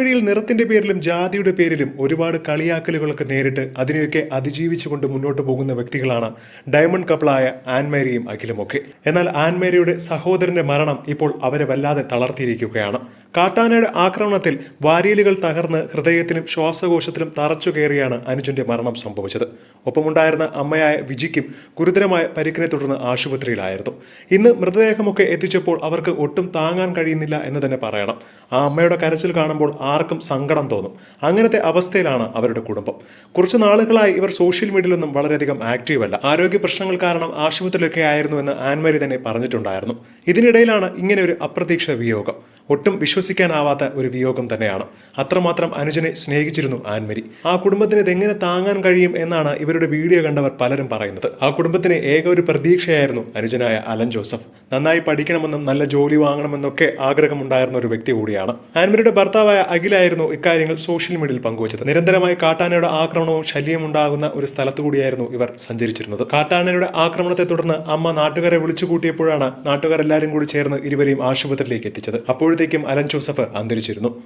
മീഡിയയിൽ നിറത്തിന്റെ പേരിലും ജാതിയുടെ പേരിലും ഒരുപാട് കളിയാക്കലുകളൊക്കെ നേരിട്ട് അതിനെയൊക്കെ അതിജീവിച്ചുകൊണ്ട് മുന്നോട്ട് പോകുന്ന വ്യക്തികളാണ് ഡയമണ്ട് കപ്പിളായ ആൻമേരിയും അഖിലുമൊക്കെ. എന്നാൽ ആൻമേരിയുടെ സഹോദരന്റെ മരണം ഇപ്പോൾ അവരെ വല്ലാതെ തളർത്തിയിരിക്കുകയാണ്. കാട്ടാനയുടെ ആക്രമണത്തിൽ വാരിയലുകൾ തകർന്ന് ഹൃദയത്തിലും ശ്വാസകോശത്തിലും തറച്ചു കയറിയാണ് അനുജന്റെ മരണം സംഭവിച്ചത്. ഒപ്പമുണ്ടായിരുന്ന അമ്മയായ വിജിക്കും ഗുരുതരമായ പരിക്കിനെ തുടർന്ന് ആശുപത്രിയിലായിരുന്നു. ഇന്ന് മൃതദേഹമൊക്കെ എത്തിച്ചപ്പോൾ അവർക്ക് ഒട്ടും താങ്ങാൻ കഴിയുന്നില്ല എന്ന് തന്നെ പറയണം. ആ അമ്മയുടെ കരച്ചിൽ കാണുമ്പോൾ ആർക്കും സങ്കടം തോന്നും. അങ്ങനത്തെ അവസ്ഥയിലാണ് അവരുടെ കുടുംബം. കുറച്ച് നാളുകളായി ഇവർ സോഷ്യൽ മീഡിയയിലൊന്നും വളരെയധികം ആക്റ്റീവ് അല്ല ആരോഗ്യ പ്രശ്നങ്ങൾ കാരണം ആശുപത്രിയിലൊക്കെ ആയിരുന്നു എന്ന് ആൻമരി തന്നെ പറഞ്ഞിട്ടുണ്ടായിരുന്നു. ഇതിനിടയിലാണ് ഇങ്ങനെ ഒരു അപ്രതീക്ഷിത വിയോഗം. ഒട്ടും വിശ്വസിക്കാനാവാത്ത ഒരു വിയോഗം തന്നെയാണ്. അത്രമാത്രം അനുജനെ സ്നേഹിച്ചിരുന്നു ആൻമരി. ആ കുടുംബത്തിന് ഇതെങ്ങനെ താങ്ങാൻ കഴിയും എന്നാണ് ഇവരുടെ വീഡിയോ കണ്ടവർ പലരും പറയുന്നത്. ആ കുടുംബത്തിന് ഏക ഒരു പ്രതീക്ഷയായിരുന്നു അനുജനായ അലൻ ജോസഫ്. നന്നായി പഠിക്കണമെന്നും നല്ല ജോലി വാങ്ങണമെന്നൊക്കെ ആഗ്രഹമുണ്ടായിരുന്ന ഒരു വ്യക്തി കൂടിയാണ്. ആൻമരിയുടെ ഭർത്താവായ അഖിലായിരുന്നു ഇക്കാര്യങ്ങൾ സോഷ്യൽ മീഡിയയിൽ പങ്കുവച്ചത്. നിരന്തരമായി കാട്ടാനയുടെ ആക്രമണവും ശല്യം ഉണ്ടാകുന്ന ഒരു സ്ഥലത്തു കൂടിയായിരുന്നു ഇവർ സഞ്ചരിച്ചിരുന്നത്. കാട്ടാനയുടെ ആക്രമണത്തെ തുടർന്ന് അമ്മ നാട്ടുകാരെ വിളിച്ചു കൂട്ടിയപ്പോഴാണ് നാട്ടുകാരെല്ലാവരും കൂടി ചേർന്ന് ഇരുവരെയും ആശുപത്രിയിലേക്ക് എത്തിച്ചത്. അപ്പോഴത്തേക്കും അലൻ ജോസഫ് അന്തരിച്ചിരുന്നു.